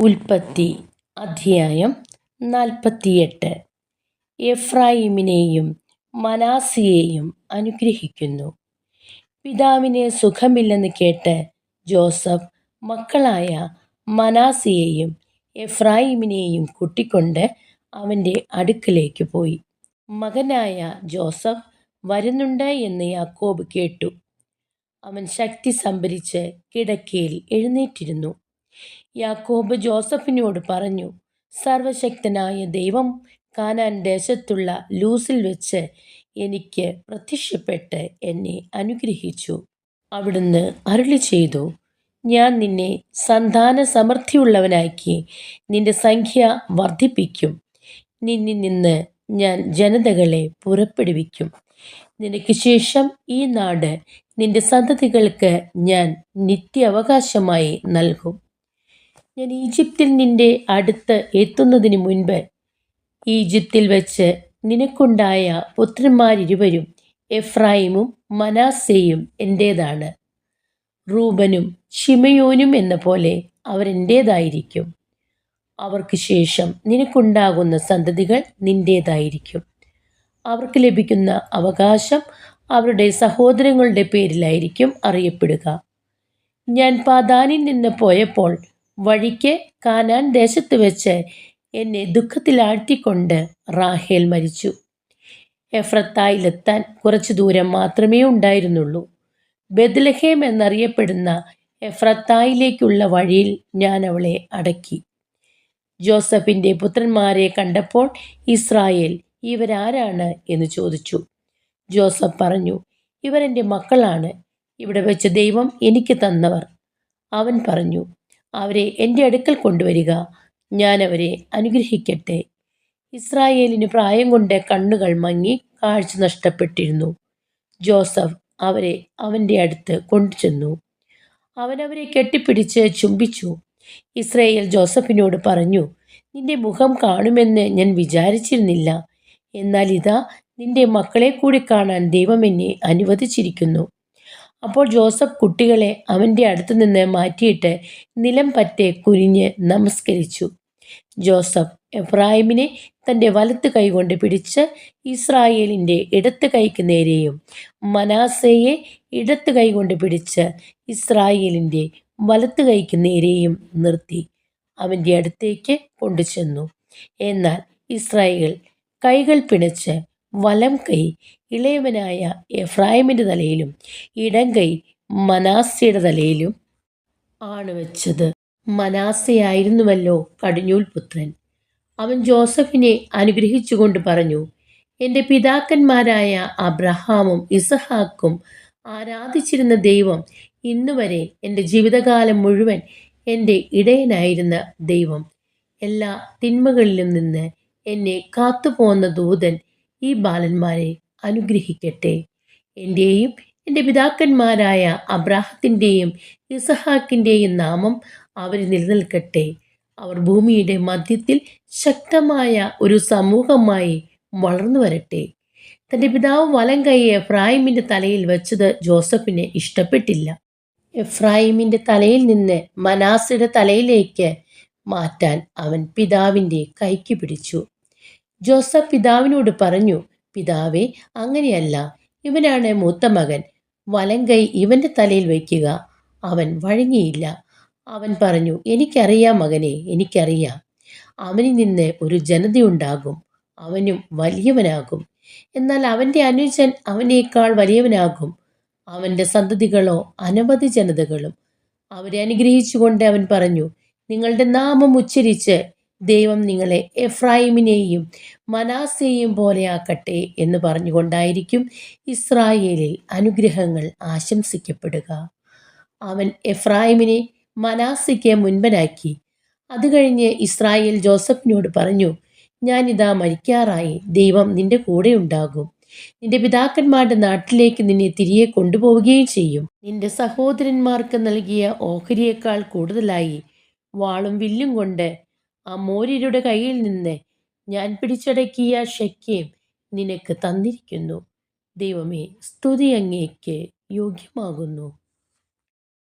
ഉൽപ്പത്തി അധ്യായം നാൽപ്പത്തിയെട്ട്. എഫ്രായിമിനെയും മനാസിയെയും അനുഗ്രഹിക്കുന്നു. പിതാവിന് സുഖമില്ലെന്ന് കേട്ട് ജോസഫ് മക്കളായ മനാസിയെയും എഫ്രായിമിനെയും കൂട്ടിക്കൊണ്ട് അവന്റെ അടുക്കലേക്ക് പോയി. മകനായ ജോസഫ് വരുന്നുണ്ട് എന്ന് യാക്കോബ് കേട്ടു. അവൻ ശക്തി സംഭരിച്ച് കിടക്കയിൽ എഴുന്നേറ്റിരുന്നു. യാക്കോബ് ജോസഫിനോട് പറഞ്ഞു സർവശക്തനായ ദൈവം കാനാൻ ദേശത്തുള്ള ലൂസിൽ വെച്ച് എനിക്ക് പ്രത്യക്ഷപ്പെട്ട് എന്നെ അനുഗ്രഹിച്ചു. അവിടുന്ന് അരുളി ചെയ്തു ഞാൻ നിന്നെ സന്താന സമൃദ്ധിയുള്ളവനാക്കി നിന്റെ സംഖ്യ വർദ്ധിപ്പിക്കും. നിന്നിൽ നിന്ന് ഞാൻ ജനതകളെ പുറപ്പെടുവിക്കും. നിനക്ക് ശേഷം ഈ നാട് നിന്റെ സന്തതികൾക്ക് ഞാൻ നിത്യാവകാശമായി നൽകും. ഞാൻ ഈജിപ്തിൽ നിന്റെ അടുത്ത് എത്തുന്നതിന് മുൻപ് ഈജിപ്തിൽ വെച്ച് നിനക്കുണ്ടായ പുത്രന്മാരിരുവരും എഫ്രായിമും മനാസേയും എന്റേതാണ് റൂബനും ഷിമയോനും എന്ന പോലെ അവരെന്റേതായിരിക്കും അവർക്ക് ശേഷം നിനക്കുണ്ടാകുന്ന സന്തതികൾ നിന്റേതായിരിക്കും അവർക്ക് ലഭിക്കുന്ന അവകാശം അവരുടെ സഹോദരങ്ങളുടെ പേരിലായിരിക്കും അറിയപ്പെടുക. ഞാൻ പാതാനിൽ നിന്ന് പോയപ്പോൾ വഴിക്ക് കാനാൻ ദേശത്ത് വെച്ച് എന്നെ ദുഃഖത്തിലാഴ്ത്തിക്കൊണ്ട് റാഹേൽ മരിച്ചു. എഫ്രത്തായിലെത്താൻ കുറച്ചു ദൂരം മാത്രമേ ഉണ്ടായിരുന്നുള്ളൂ. ബദ്ലഹേം എന്നറിയപ്പെടുന്ന എഫ്രത്തായിലേക്കുള്ള വഴിയിൽ ഞാൻ അവളെ അടക്കി. ജോസഫിന്റെ പുത്രന്മാരെ കണ്ടപ്പോൾ ഇസ്രായേൽ ഇവരാരാണ്? എന്ന് ചോദിച്ചു. ജോസഫ് പറഞ്ഞു ഇവരെന്റെ മക്കളാണ്. ഇവിടെ വെച്ച് ദൈവം എനിക്ക് തന്നവർ. അവൻ പറഞ്ഞു അവരെ എന്റെ അടുക്കൽ കൊണ്ടുവരിക. ഞാൻ അവരെ അനുഗ്രഹിക്കട്ടെ. ഇസ്രായേലിന് പ്രായം കൊണ്ട് കണ്ണുകൾ മങ്ങി കാഴ്ച നഷ്ടപ്പെട്ടിരുന്നു. ജോസഫ് അവരെ അവന്റെ അടുത്ത് കൊണ്ടുചെന്നു. അവൻ അവരെ കെട്ടിപ്പിടിച്ച് ചുംബിച്ചു. ഇസ്രയേൽ ജോസഫിനോട് പറഞ്ഞു നിന്റെ മുഖം കാണുമെന്ന് ഞാൻ വിചാരിച്ചിരുന്നില്ല. എന്നാൽ ഇതാ നിന്റെ മക്കളെ കൂടി കാണാൻ ദൈവം എന്നെ അനുവദിച്ചിരിക്കുന്നു. അപ്പോൾ ജോസഫ് കുട്ടികളെ അവന്റെ അടുത്തു നിന്ന് മാറ്റിയിട്ട് നിലം പറ്റെ കുനിഞ്ഞ് നമസ്കരിച്ചു. ജോസഫ് എബ്രാഹിമിനെ തന്റെ വലത്ത് കൈകൊണ്ട് പിടിച്ച് ഇസ്രായേലിന്റെ ഇടത്ത് കൈക്ക് നേരെയും മനാസയെ ഇടത്ത് കൈകൊണ്ട് പിടിച്ച് ഇസ്രായേലിന്റെ വലത്ത് കൈക്ക് നേരെയും നിർത്തി. അവന്റെ അടുത്തേക്ക് കൊണ്ടുചെന്നു. എന്നാൽ ഇസ്രായേൽ കൈകൾ പിണച്ച് വലം കൈ ഇളയവനായ എഫ്രായിമിന്റെ തലയിലും ഇടം കൈ മനാസയുടെ തലയിലും ആണ് വെച്ചത്. മനാസയായിരുന്നുവല്ലോ കടിഞ്ഞൂൽ പുത്രൻ അവൻ ജോസഫിനെ അനുഗ്രഹിച്ചുകൊണ്ട് പറഞ്ഞു എന്റെ പിതാക്കന്മാരായ അബ്രഹാമും ഇസഹാക്കും ആരാധിച്ചിരുന്ന ദൈവം ഇന്നുവരെ എന്റെ ജീവിതകാലം മുഴുവൻ എന്റെ ഇടയനായിരുന്ന ദൈവം. എല്ലാ തിന്മകളിലും നിന്ന് എന്നെ കാത്തുപോകുന്ന ദൂതൻ ഈ ബാലന്മാരെ അനുഗ്രഹിക്കട്ടെ. എന്റെയും എന്റെ പിതാക്കന്മാരായ അബ്രാഹത്തിന്റെയും ഇസഹാക്കിന്റെയും നാമം അവരിൽ നിലനിൽക്കട്ടെ. അവർ ഭൂമിയുടെ മധ്യത്തിൽ ശക്തമായ ഒരു സമൂഹമായി വളർന്നു വരട്ടെ. തന്റെ പിതാവ് വലം കൈ എഫ്രാഹിമിന്റെ തലയിൽ വെച്ചത് ജോസഫിന് ഇഷ്ടപ്പെട്ടില്ല. എഫ്രാഹിമിന്റെ തലയിൽ നിന്ന് മനാസയുടെ തലയിലേക്ക് മാറ്റാൻ അവൻ പിതാവിന്റെ കൈക്ക് പിടിച്ചു. ജോസഫ് പിതാവിനോട് പറഞ്ഞു പിതാവേ അങ്ങനെയല്ല. ഇവനാണ് മൂത്ത മകൻ. വലങ്കൈ ഇവന്റെ തലയിൽ വയ്ക്കുക. അവൻ വഴങ്ങിയില്ല. അവൻ പറഞ്ഞു എനിക്കറിയാം മകനെ എനിക്കറിയാം. അവനിൽ നിന്ന് ഒരു ജനതയുണ്ടാകും അവനും വലിയവനാകും. എന്നാൽ അവന്റെ അനുജൻ അവനേക്കാൾ വലിയവനാകും. അവന്റെ സന്തതികളോ അനവധി ജനതകളും. അവരെ അനുഗ്രഹിച്ചുകൊണ്ട് അവൻ പറഞ്ഞു നിങ്ങളുടെ നാമം ഉച്ചരിച്ച് ദൈവം നിങ്ങളെ എഫ്രായിമിനെയും മനാസയെയും പോലെയാക്കട്ടെ എന്ന് പറഞ്ഞുകൊണ്ടായിരിക്കും ഇസ്രായേലിൽ അനുഗ്രഹങ്ങൾ ആശംസിക്കപ്പെടുക. അവൻ എഫ്രായിമിനെ മനാസയ്ക്ക് മുൻപനാക്കി. അത് കഴിഞ്ഞ് ഇസ്രായേൽ ജോസഫിനോട് പറഞ്ഞു ഞാനിതാ മരിക്കാറായി. ദൈവം നിന്റെ കൂടെ ഉണ്ടാകും. നിന്റെ പിതാക്കന്മാരുടെ നാട്ടിലേക്ക് നിന്നെ തിരികെ കൊണ്ടുപോവുകയും ചെയ്യും. നിന്റെ സഹോദരന്മാർക്ക് നൽകിയ ഓഹരിയേക്കാൾ കൂടുതലായി വാളും വില്ലും കൊണ്ട് ആ മോര്യരുടെ കയ്യിൽ നിന്ന് ഞാൻ പിടിച്ചടക്കിയ ഷെക്കേം നിനക്ക് തന്നിരിക്കുന്നു. ദൈവമേ സ്തുതി അങ്ങേക്ക് യോഗ്യമാകുന്നു.